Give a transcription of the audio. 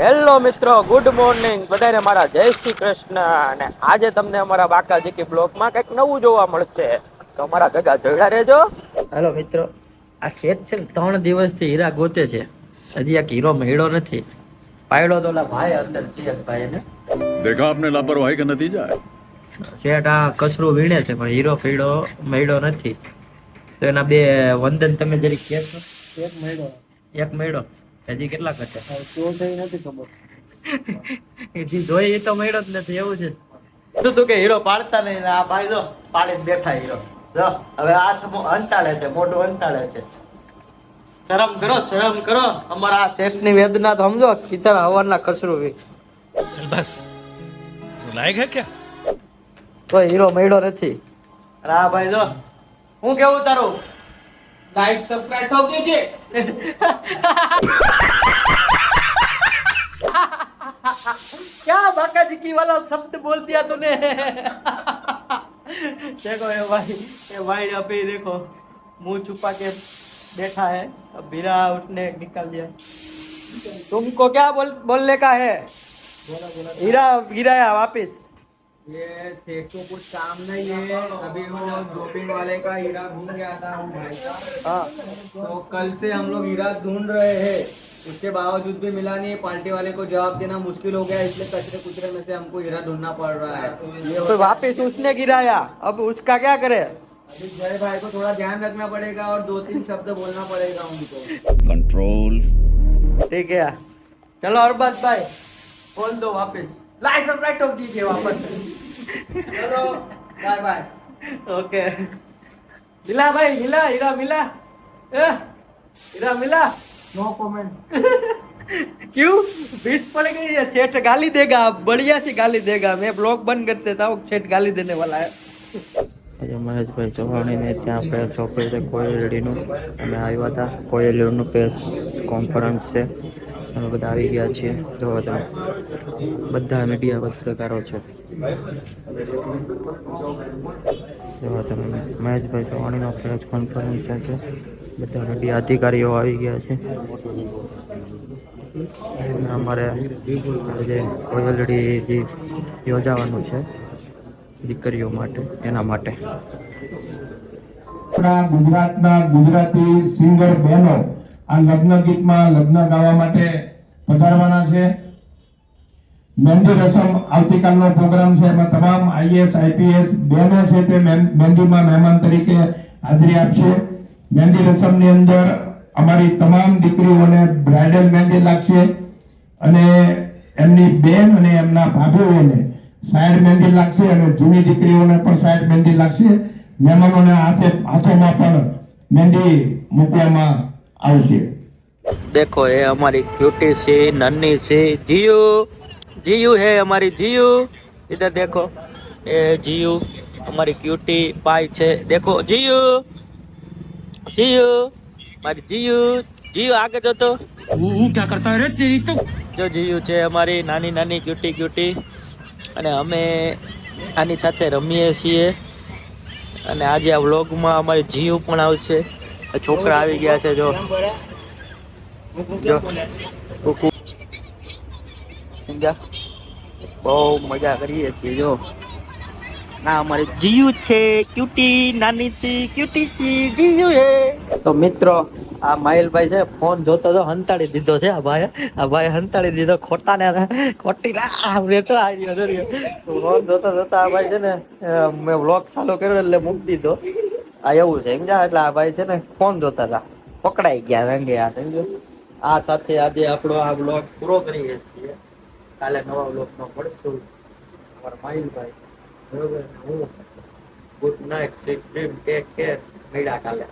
Hello મિત્રો good morning. બધાને મારા જય શ્રી કૃષ્ણ. અને આજે તમને અમારા બાકા જીકી બ્લોકમાં કંઈક નવું જોવા મળશે. તો અમારા ભેગા જોડા રહેજો. હેલો મિત્રો આ શેઠ છે ને ત્રણ દિવસથી હીરા ગોતે છે. હજી એક હીરો મળ્યો નથી. પાયડો તો ઓલા ભાઈ અંદર શેઠ ભાઈ ને દેખા આપને લાપરવાહી કે નથી જાય? શેઠ આ કચરું વીણે છે પણ હીરો ફીડો મળ્યો નથી. તો એના બે વંદન તમે જરી કહેશો એક મળ્યો. એક મળ્યો. હજી કેટલા કટે હજી ધોઈ તો મળ્યો જ નથી એવું છે. શું તું કે હીરો પાડતા નહીં આ ભાઈ જો પાડીને બેઠા હીરો. જો હવે હાથ અંતાળે છે મોઢું અંતાળે છે. શરમ કરો શરમ કરો. અમારા શેઠની વેદના તો સમજો ખીચડા હવાર ના કસરું ચલ બસ. રૂલાય ગયા ક્યાં? તો હીરો મળ્યો નથી. અરે આ ભાઈ જો હું કેવું તારું? લાઈક સબસ્ક્રાઇબ ઠોકી દેજે क्या बाका जी की वाला शब्द बोल दिया तूने? देखो ये भाई ये भाई अभी देखो, मुँह छुपा के बैठा है, अब बीरा उसने निकाल दिया। तुमको क्या बोल, बोलने का है? हीरा गिराया वापिस। ये सेठ को कुछ काम नहीं है अभी वो डोपिंग वाले का हीरा ढूंढ गया था हम भाई का। हाँ। तो कल से हम लोग हीरा ढूंढ रहे हैं। उसके बावजूद भी मिला नहीं पार्टी वाले को जवाब देना मुश्किल हो गया इसलिए कचरे कुचरे में से हमको हीरा ढूंढना पड़ रहा है। ये तो वापिस उसने गिराया अब उसका क्या करे? अभी जय भाई को थोड़ा ध्यान रखना पड़ेगा और दो तीन शब्द बोलना पड़ेगा उनको। कंट्रोल ठीक है। चलो और बस भाई बोल दो वापिस। लाइक सब्सक्राइब ठोक दीजिए वापस चलो बाय बाय ओके मिला भाई मिला हीरा मिला ए, हीरा मिला नो कमेंट क्यों बीच पड़ गई है सेठ गाली देगा अब बढ़िया सी गाली देगा मैं ब्लॉग बंद कर देता हूँ सेठ गाली देने वाला है આજે મહેશભાઈ ચૌહાણીને ત્યાં પ્રેસ ઓફિસ છે કોયલડીનું અમે આવ્યા હતા કોયલડીનું પ્રેસ કોન્ફરન્સ છે અમે બધા આવી ગયા છીએ જોવા તમે બધા મીડિયા પત્રકારો છે. જોવા તમે મહેશભાઈ ચવાણીનો પ્રેસ કોન્ફરન્સ છે બધા મીડિયા અધિકારીઓ આવી ગયા છે. અમારે આજે કોયલડી જે યોજાવાનું છે દીકરીઓ માટે, એના માટે. ગુજરાતના ગુજરાતી સિંગર બહેનો આ લગ્ન ગીતમાં લગ્ન ગાવા માટે પધારવાના છે. મહેંદી રસમ આવતીકાલનો પ્રોગ્રામ છે. એમાં તમામ આઈએસ આઈપીએસ બહેનો છે તે મહેંદીમાં મહેમાન તરીકે હાજરી આપશે. મહેંદી રસમની અંદર અમારી તમામ દીકરીઓને બ્રાઇડલ મહેંદી લાગશે અને એમની બેન અને એમના ભાભીઓને સાઈડ મહેંદી લાગશે અને જૂની દીકરીઓને પણ સાઈડ મહેંદી લાગશે. મહેમાનોને હાથે, હાથોમાં પણ મહેંદી મૂકવામાં આવશે દેખો એ અમારી ક્યુટી છે નન્ની છે જીયુ. જીયુ હે અમારી જીયુ. ઇધર દેખો એ જીયુ અમારી ક્યુટી પાય છે. દેખો જીયુ. જીયુ મારી જીયુ. જીયુ આગળ જતો હું ક્યાં કરતા રે તેરી તો? જો જીયુ છે અમારી નાની નાની ક્યુટી ક્યુટી અને અમે આની સાથે રમીએ છીએ. અને આજે આ વ્લોગમાં અમારી જીયુ પણ આવશે. છોકરા આવી ગયા છે, જો. બહુ મજા કરીએ છીએ, જો. ના, અમારે જીયુ છે. ક્યુટી નાની સી, ક્યુટી સી, જીયુ હે તો મિત્રો, આ માહિલભાઈ છે, ફોન જોતો તો હંતાડી દીધો છે, આ ભાઈ આ ભાઈ હંતાડી દીધો ખોટા ને ખોટી તો આવી ગયો ફોન જોતા જોતા આ ભાઈ છે ને મેં વ્લોગ ચાલુ કર્યો એટલે મૂકી દીધો. આ એવું છે, સમજ્યા? એટલે આ ભાઈ છે ને ફોન જોતા હતા. પકડાઈ ગયા, રંગે આ સમજો આ સાથે આજે આપણો આ બ્લોગ પૂરો કરીએ છીએ. કાલે નવા બ્લોગમાં મળશું. અમારા માહિલભાઈ બરોબર? હું, good night sweet dream take care. મળ્યા કાલે.